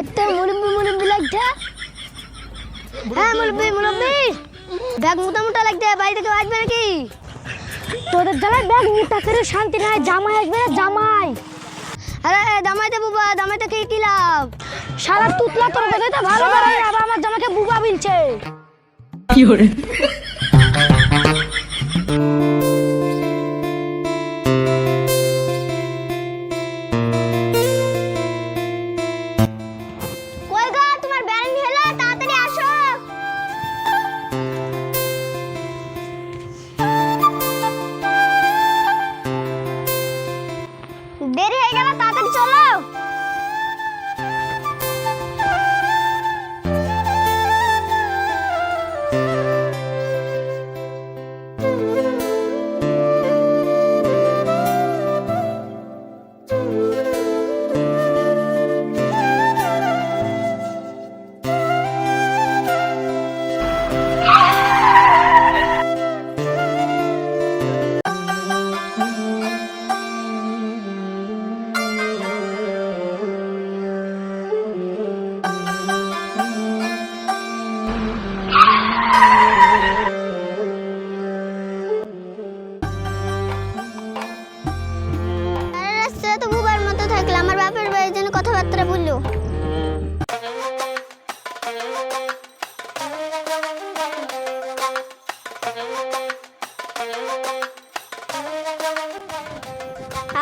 এতে মুরব্বি মুরব্বি লাগছে। হ্যাঁ মুরব্বি মুরব্বি। ব্যাগ মোটা মোটা লাগছে বাড়ি থেকে আসবে নাকি? তোদের জ্বালায় ব্যাগ মোটা করে শান্তি নাই জামাই আসবে না জামাই। আরে জামাইতে বুবা জামাইতে কি কি লাভ? সারা তুতলা তোর বেদে ভালো করে আবার আমার জামাইকে বুবা বিলছে। কই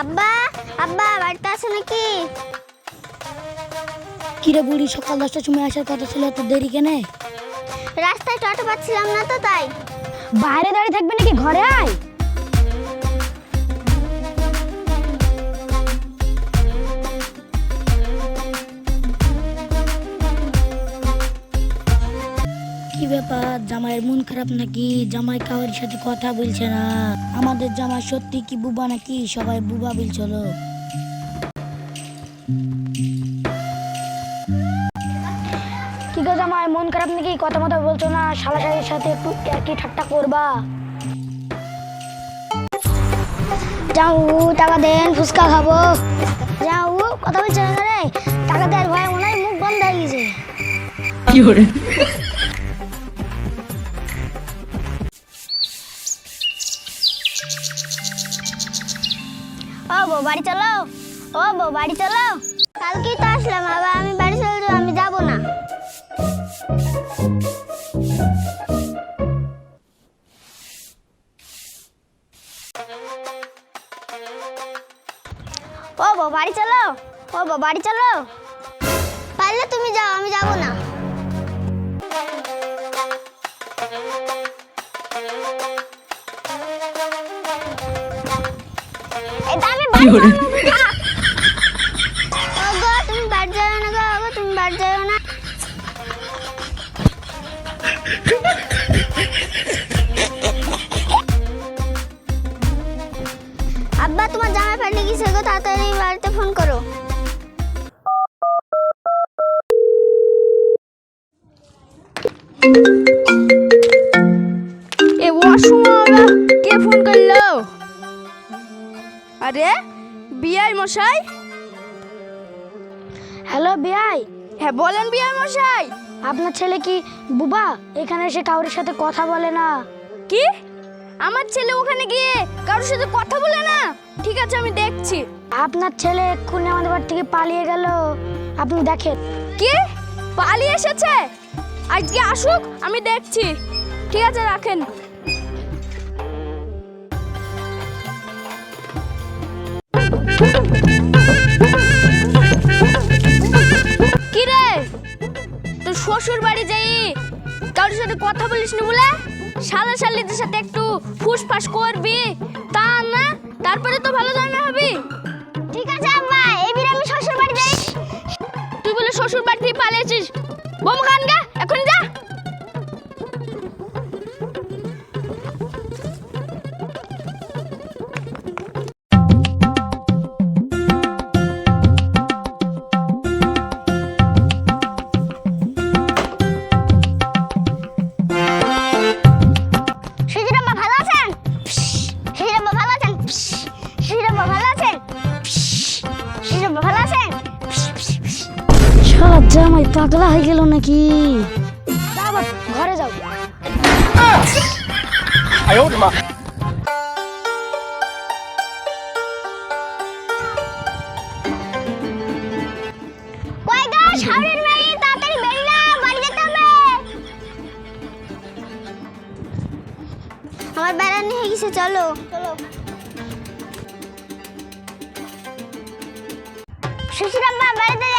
আব্বা আব্বা বাড়িতে আছে নাকি? কিরে বুড়ি সকাল দশটার সময় আসার কথা ছিল এত দেরি কেনে? রাস্তায় টোটো পাচ্ছিলাম না তো তাই। বাইরে দাঁড়িয়ে থাকবে নাকি? ঘরে আয়। ব্যাপার জামাইয়ের মন খারাপ নাকি? জামাই কাউরির সাথে কথা বলছে না। আমাদের জামাই সত্যি কি বুবা নাকি? সবাই বুবা বলছিল কি গো জামাই মন খারাপ নাকি? কথা মতো বলছো না? শালা শালির সাথে একটু একই ঠাট্টা করবা? যাও টাকা দেন ফুচকা খাব। যাও কথা বলছে না রে? টাকা দেওয়ার ভয়ে মনে হয় মুখ বন্ধ হয়ে গেছে। ও বাড়ি চলো? ও বউ, বাড়ি চলো? কালকেই তো আসলাম, আবার আমি বাড়ি চলে যাব আমি যাব না। ও বউ, বাড়ি চলো? ও বউ, বাড়ি চলো? পারলে তুমি যাও, আমি যাব না। এটা আমি বাড়ি। ওগো, তুমি বাড়ি যাও না গো, ওগো, তুমি বাড়ি যাও না। আব্বা তোমার জামা ফাটে গেছে গো তাড়াতাড়ি বাড়িতে ফোন করো। এ অসময় কে ফোন করল? আরে বিআই মশাই? হ্যালো বিয়াই হ্যাঁ বলেন বিআই মশাই। আপনার ছেলে কি বুবা? এখানে এসে কাউরির সাথে কথা বলে না। কি? আমার ছেলে ওখানে গিয়ে কারোর সাথে কথা বলে না? ঠিক আছে আমি দেখছি। আপনার ছেলে এক্ষুনি আমাদের বাড়ি থেকে পালিয়ে গেল। আপনি দেখেন। কি? পালিয়ে এসেছে? আজকে আসুক আমি দেখছি। ঠিক আছে রাখেন। কি রে তোর শ্বশুর বাড়ি যাই কারোর সাথে কথা বলিস নি বলে? শালা শালিদের সাথে একটু ফুসফাস করবি? তা না তারপরে তো ভালো জানা হবি। ঠিক আছে আব্বা এবার আমি শ্বশুর বাড়ি যাই। তুই বলে শ্বশুর বাড়ি থেকে পালিয়েছিস। বোম খান গা। পাগলা হয়ে গেল নাকি? ঘরে যাও। আমার বেড়ানি হয়ে গেছে চলো চলো। আব্বা বাড়িতে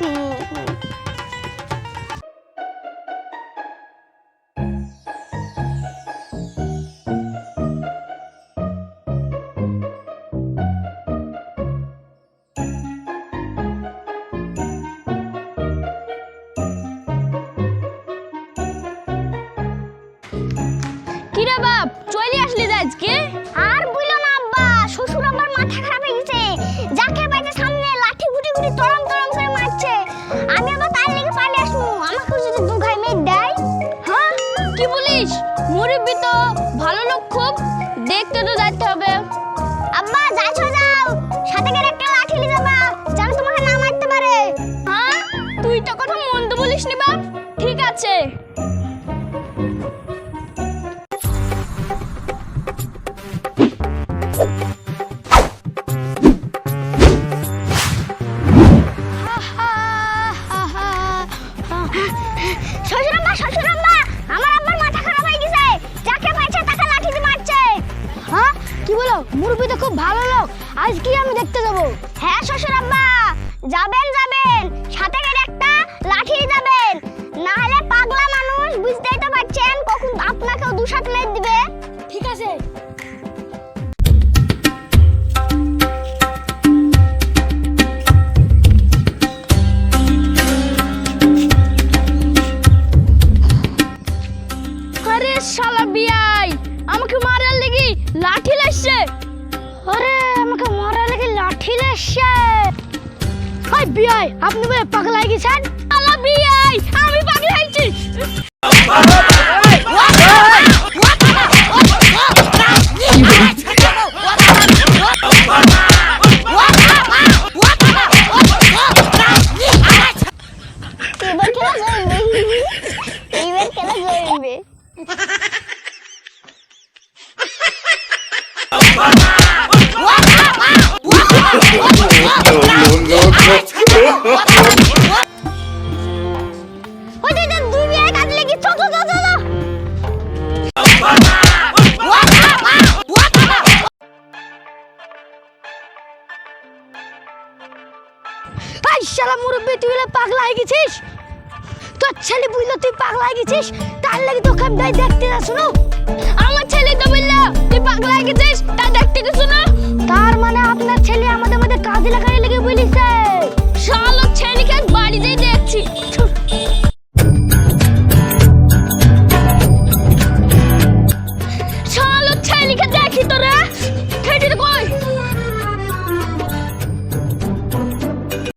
হুম, হুম। করে মারছে। আমি আবার তার লেগে পালিয়ে আসব। আমাকে যদি দু ঘাই মেয়ে দেয়। হ্যাঁ? কি বলিস? মুরব্বি তো ভালো লোক খুব। দেখতে তো যাইতে হবে। আব্বা যাইছো যাও। সাথে করে একটা লাঠি নিয়ে যাবা যেন তোমাকে না মারতে পারে। হ্যাঁ? তুই তো কথা মন্দ বলিস নি বাপ ঠিক আছে। শ্বশুর আব্বা আমার আব্বার মাথা খারাপ হয়ে গেছে। যাকে পাইছে তাকে লাঠি দিয়ে মারছে। হ্যাঁ? কি বলো? তো খুব ভালো লোক। আজ কি আমি দেখতে যাব? হ্যাঁ শ্বশুর যাবেন যাবেন। সাথে শালা বিয়াই। আমাকে মারার লেগে লাঠি লাগছে। আরে, আমাকে মারার লেগে লাঠি লাগছে। হাই বিয়াই, আপনি বলে পাগলা গেছেন? শালা বিয়াই, আমি পাগলাই হয়েছি। শালা মুরব্বি, তুই পাগলা হয়ে গেছিস? তোর ছেলে বুঝলো তুই পাগলা গেছিস? তার লাগে তোকে আমি দেখতে না শুনো? আমার ছেলে তো তুই পাগলা হয়ে গেছিস তা দেখতে কিছু না? তার মানে আপনার ছেলে আমাদের মধ্যে কাজে লাগানোর